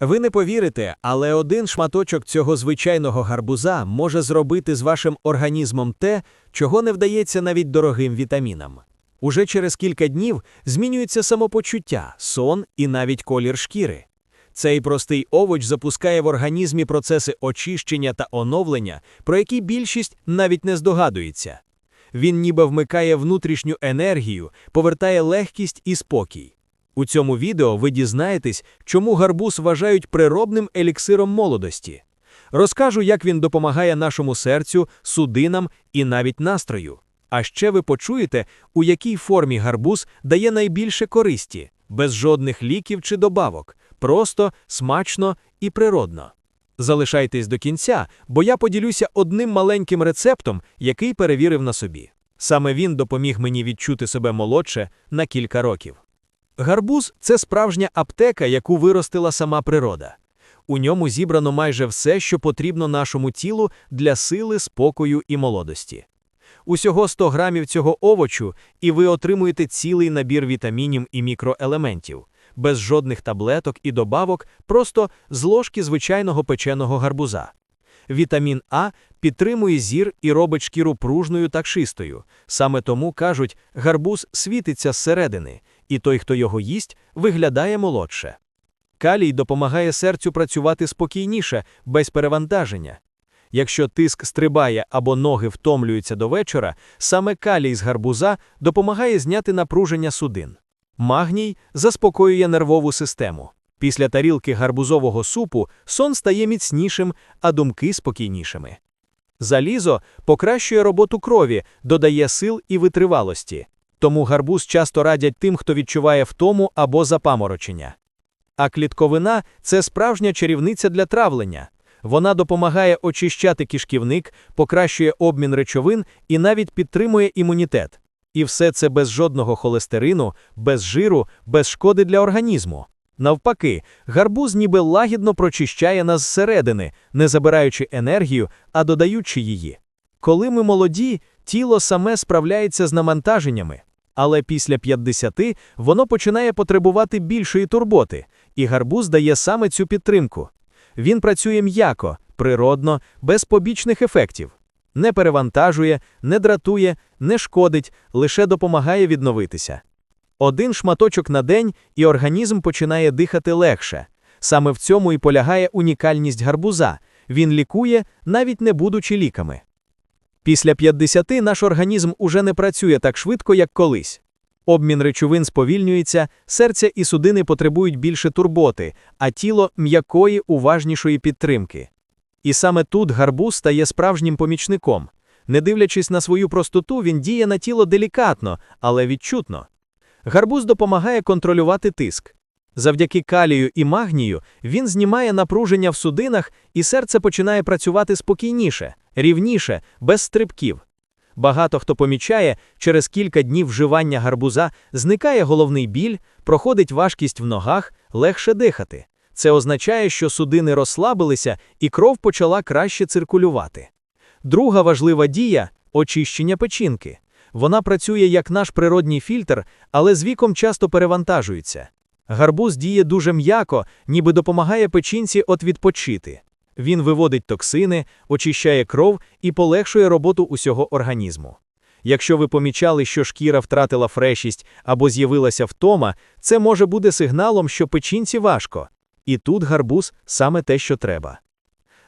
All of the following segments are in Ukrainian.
Ви не повірите, але один шматочок цього звичайного гарбуза може зробити з вашим організмом те, чого не вдається навіть дорогим вітамінам. Уже через кілька днів змінюється самопочуття, сон і навіть колір шкіри. Цей простий овоч запускає в організмі процеси очищення та оновлення, про які більшість навіть не здогадується. Він ніби вмикає внутрішню енергію, повертає легкість і спокій. У цьому відео ви дізнаєтесь, чому гарбуз вважають природним еліксиром молодості. Розкажу, як він допомагає нашому серцю, судинам і навіть настрою. А ще ви почуєте, у якій формі гарбуз дає найбільше користі, без жодних ліків чи добавок, просто, смачно і природно. Залишайтесь до кінця, бо я поділюся одним маленьким рецептом, який перевірив на собі. Саме він допоміг мені відчути себе молодше на кілька років. Гарбуз це справжня аптека, яку виростила сама природа. У ньому зібрано майже все, що потрібно нашому тілу для сили, спокою і молодості. Усього 100 грамів цього овочу, і ви отримуєте цілий набір вітамінів і мікроелементів, без жодних таблеток і добавок, просто з ложки звичайного печеного гарбуза. Вітамін А підтримує зір і робить шкіру пружною та чистою. Саме тому кажуть, гарбуз світиться зсередини, і той, хто його їсть, виглядає молодше. Калій допомагає серцю працювати спокійніше, без перевантаження. Якщо тиск стрибає або ноги втомлюються до вечора, саме калій з гарбуза допомагає зняти напруження судин. Магній заспокоює нервову систему. Після тарілки гарбузового супу сон стає міцнішим, а думки спокійнішими. Залізо покращує роботу крові, додає сил і витривалості. Тому гарбуз часто радять тим, хто відчуває втому або запаморочення. А клітковина це справжня чарівниця для травлення. Вона допомагає очищати кишківник, покращує обмін речовин і навіть підтримує імунітет. І все це без жодного холестерину, без жиру, без шкоди для організму. Навпаки, гарбуз ніби лагідно прочищає нас зсередини, не забираючи енергію, а додаючи її. Коли ми молоді, тіло саме справляється з навантаженнями, але після 50 воно починає потребувати більшої турботи, і гарбуз дає саме цю підтримку. Він працює м'яко, природно, без побічних ефектів. Не перевантажує, не дратує, не шкодить, лише допомагає відновитися. Один шматочок на день, і організм починає дихати легше. Саме в цьому і полягає унікальність гарбуза. Він лікує, навіть не будучи ліками. Після 50 наш організм уже не працює так швидко, як колись. Обмін речовин сповільнюється, серця і судини потребують більше турботи, а тіло м'якої, уважнішої підтримки. І саме тут гарбуз стає справжнім помічником. Не дивлячись на свою простоту, він діє на тіло делікатно, але відчутно. Гарбуз допомагає контролювати тиск. Завдяки калію і магнію він знімає напруження в судинах, і серце починає працювати спокійніше, рівніше, без стрибків. Багато хто помічає, через кілька днів вживання гарбуза зникає головний біль, проходить важкість в ногах, легше дихати. Це означає, що судини розслабилися і кров почала краще циркулювати. Друга важлива дія очищення печінки. Вона працює як наш природній фільтр, але з віком часто перевантажується. Гарбуз діє дуже м'яко, ніби допомагає печінці от відпочити. Він виводить токсини, очищає кров і полегшує роботу усього організму. Якщо ви помічали, що шкіра втратила фрешість або з'явилася втома, це може бути сигналом, що печінці важко. І тут гарбуз саме те, що треба.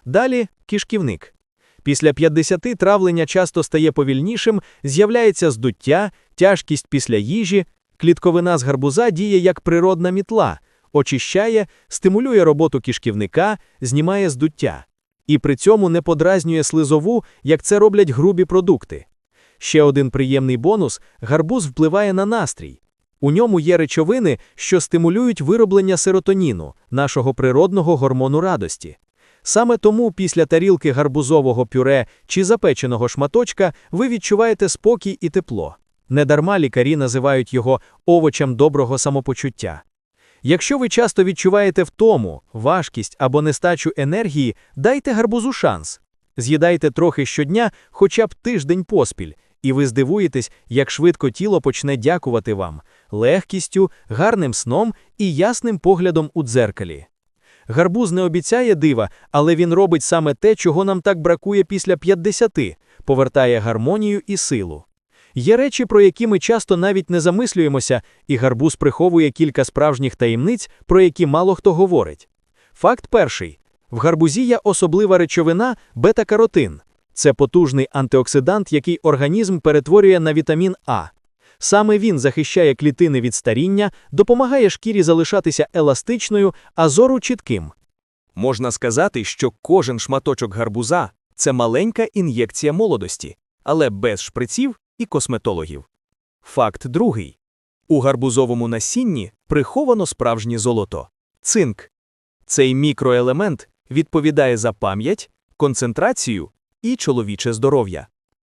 Далі кишківник. Після 50 травлення часто стає повільнішим, з'являється здуття, тяжкість після їжі, клітковина з гарбуза діє як природна мітла, очищає, стимулює роботу кишківника, знімає здуття. І при цьому не подразнює слизову, як це роблять грубі продукти. Ще один приємний бонус гарбуз впливає на настрій. У ньому є речовини, що стимулюють вироблення серотоніну, нашого природного гормону радості. Саме тому після тарілки гарбузового пюре чи запеченого шматочка ви відчуваєте спокій і тепло. Недарма лікарі називають його овочем доброго самопочуття. Якщо ви часто відчуваєте втому, важкість або нестачу енергії, дайте гарбузу шанс. З'їдайте трохи щодня, хоча б тиждень поспіль, і ви здивуєтесь, як швидко тіло почне дякувати вам, легкістю, гарним сном і ясним поглядом у дзеркалі. Гарбуз не обіцяє дива, але він робить саме те, чого нам так бракує після 50, повертає гармонію і силу. Є речі, про які ми часто навіть не замислюємося, і гарбуз приховує кілька справжніх таємниць, про які мало хто говорить. Факт перший: в гарбузі є особлива речовина бета-каротин. Це потужний антиоксидант, який організм перетворює на вітамін А. Саме він захищає клітини від старіння, допомагає шкірі залишатися еластичною, а зору чітким. Можна сказати, що кожен шматочок гарбуза це маленька ін'єкція молодості, але без шприців і косметологів. Факт другий. У гарбузовому насінні приховано справжнє золото цинк. Цей мікроелемент відповідає за пам'ять, концентрацію і чоловіче здоров'я.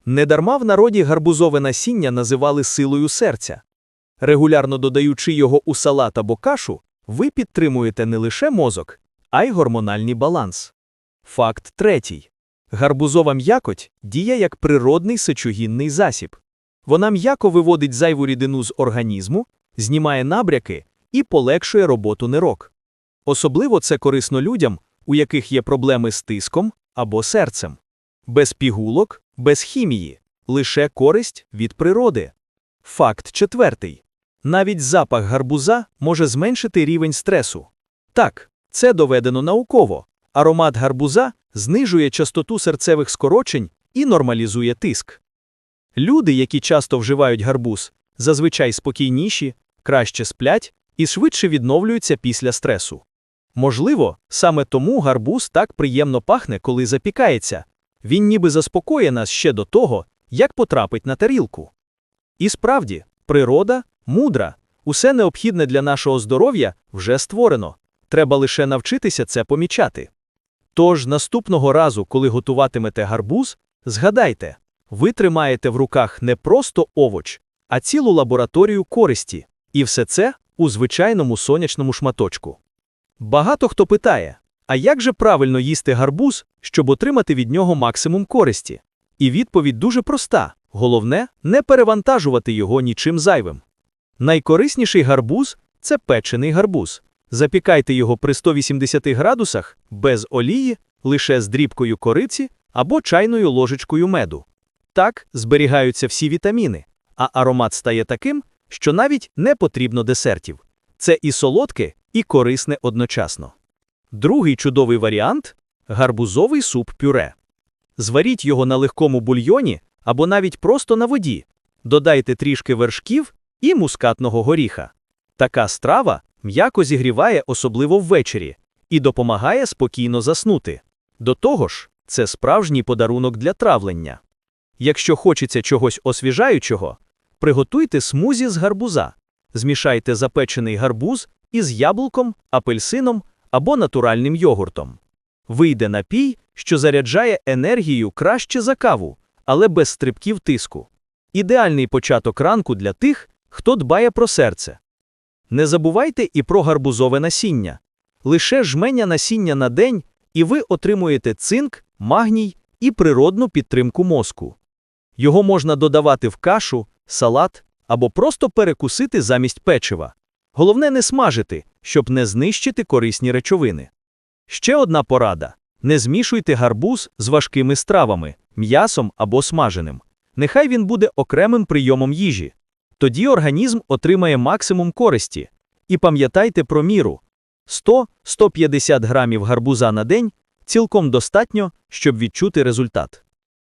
Недарма в народі гарбузове насіння називали силою серця. Регулярно додаючи його у салат або кашу, ви підтримуєте не лише мозок, а й гормональний баланс. Факт третій. Гарбузова м'якоть діє як природний сечогінний засіб. Вона м'яко виводить зайву рідину з організму, знімає набряки і полегшує роботу нирок. Особливо це корисно людям, у яких є проблеми з тиском або серцем. Без пігулок, без хімії, лише користь від природи. Факт четвертий. Навіть запах гарбуза може зменшити рівень стресу. Так, це доведено науково. Аромат гарбуза знижує частоту серцевих скорочень і нормалізує тиск. Люди, які часто вживають гарбуз, зазвичай спокійніші, краще сплять і швидше відновлюються після стресу. Можливо, саме тому гарбуз так приємно пахне, коли запікається. Він ніби заспокоює нас ще до того, як потрапить на тарілку. І справді, природа мудра, усе необхідне для нашого здоров'я вже створено. Треба лише навчитися це помічати. Тож наступного разу, коли готуватимете гарбуз, згадайте, ви тримаєте в руках не просто овоч, а цілу лабораторію користі, і все це у звичайному сонячному шматочку. Багато хто питає, а як же правильно їсти гарбуз, щоб отримати від нього максимум користі? І відповідь дуже проста: головне не перевантажувати його нічим зайвим. Найкорисніший гарбуз це печений гарбуз. Запікайте його при 180 градусах без олії, лише з дрібкою кориці або чайною ложечкою меду. Так зберігаються всі вітаміни, а аромат стає таким, що навіть не потрібно десертів. Це і солодке, і корисне одночасно. Другий чудовий варіант гарбузовий суп пюре. Зваріть його на легкому бульйоні або навіть просто на воді. Додайте трішки вершків і мускатного горіха. Така страва м'яко зігріває, особливо ввечері, і допомагає спокійно заснути. До того ж, це справжній подарунок для травлення. Якщо хочеться чогось освіжаючого, приготуйте смузі з гарбуза, змішайте запечений гарбуз із яблуком, апельсином або натуральним йогуртом. Вийде напій, що заряджає енергію краще за каву, але без стрибків тиску. Ідеальний початок ранку для тих, хто дбає про серце. Не забувайте і про гарбузове насіння. Лише жменя насіння на день, і ви отримуєте цинк, магній і природну підтримку мозку. Його можна додавати в кашу, салат або просто перекусити замість печива. Головне не смажити, щоб не знищити корисні речовини. Ще одна порада: не змішуйте гарбуз з важкими стравами, м'ясом або смаженим. Нехай він буде окремим прийомом їжі. Тоді організм отримає максимум користі. І пам'ятайте про міру: 100-150 грамів гарбуза на день цілком достатньо, щоб відчути результат.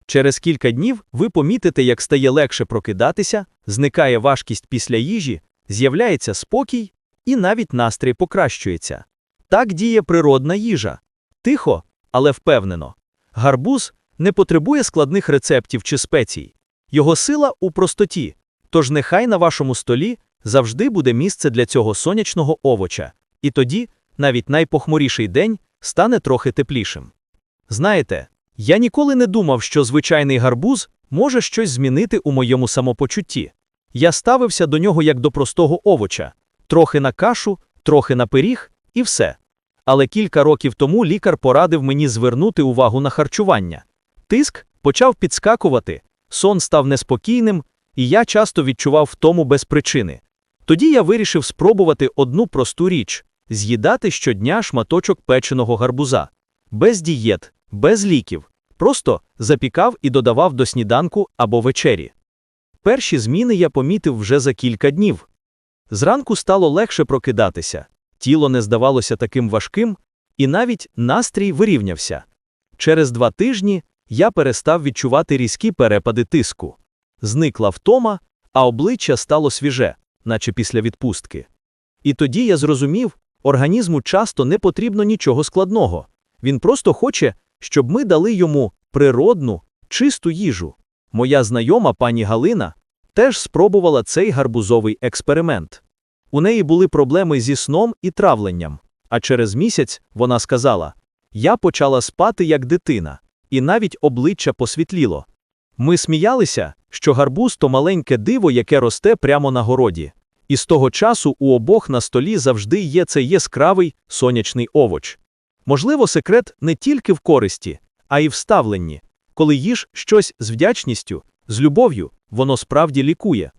Через кілька днів ви помітите, як стає легше прокидатися, зникає важкість після їжі, з'являється спокій і навіть настрій покращується. Так діє природна їжа. Тихо, але впевнено. Гарбуз не потребує складних рецептів чи спецій. Його сила у простоті. Тож нехай на вашому столі завжди буде місце для цього сонячного овоча, і тоді навіть найпохмуріший день стане трохи теплішим. Знаєте, я ніколи не думав, що звичайний гарбуз може щось змінити у моєму самопочутті. Я ставився до нього як до простого овоча, трохи на кашу, трохи на пиріг, і все. Але кілька років тому лікар порадив мені звернути увагу на харчування. Тиск почав підскакувати, сон став неспокійним, і я часто відчував втому без причини. Тоді я вирішив спробувати одну просту річ з'їдати щодня шматочок печеного гарбуза. Без дієт, без ліків. Просто запікав і додавав до сніданку або вечері. Перші зміни я помітив вже за кілька днів. Зранку стало легше прокидатися, тіло не здавалося таким важким, і навіть настрій вирівнявся. Через два тижні я перестав відчувати різкі перепади тиску. Зникла втома, а обличчя стало свіже, наче після відпустки. І тоді я зрозумів, організму часто не потрібно нічого складного. Він просто хоче, щоб ми дали йому природну, чисту їжу. Моя знайома пані Галина теж спробувала цей гарбузовий експеримент. У неї були проблеми зі сном і травленням, а через місяць вона сказала: Я почала спати як дитина, і навіть обличчя посвітліло. Ми сміялися, що гарбуз то маленьке диво, яке росте прямо на городі. І з того часу у обох на столі завжди є цей яскравий сонячний овоч. Можливо, секрет не тільки в користі, а й в ставленні. Коли їж щось з вдячністю, з любов'ю, воно справді лікує.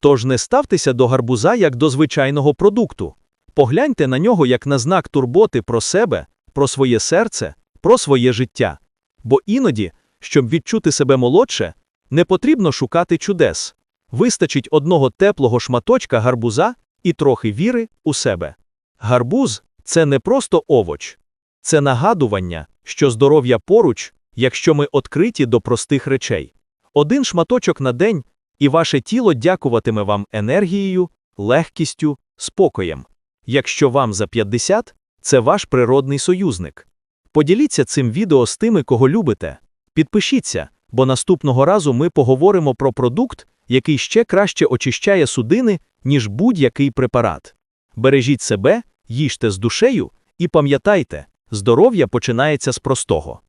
Тож не ставтеся до гарбуза як до звичайного продукту. Погляньте на нього як на знак турботи про себе, про своє серце, про своє життя. Бо іноді, щоб відчути себе молодше, не потрібно шукати чудес. Вистачить одного теплого шматочка гарбуза і трохи віри у себе. Гарбуз це не просто овоч, це нагадування, що здоров'я поруч, якщо ми відкриті до простих речей. Один шматочок на день, і ваше тіло дякуватиме вам енергією, легкістю, спокоєм. Якщо вам за 50, це ваш природний союзник. Поділіться цим відео з тими, кого любите. Підпишіться, бо наступного разу ми поговоримо про продукт, який ще краще очищає судини, ніж будь-який препарат. Бережіть себе, їжте з душею і пам'ятайте, здоров'я починається з простого.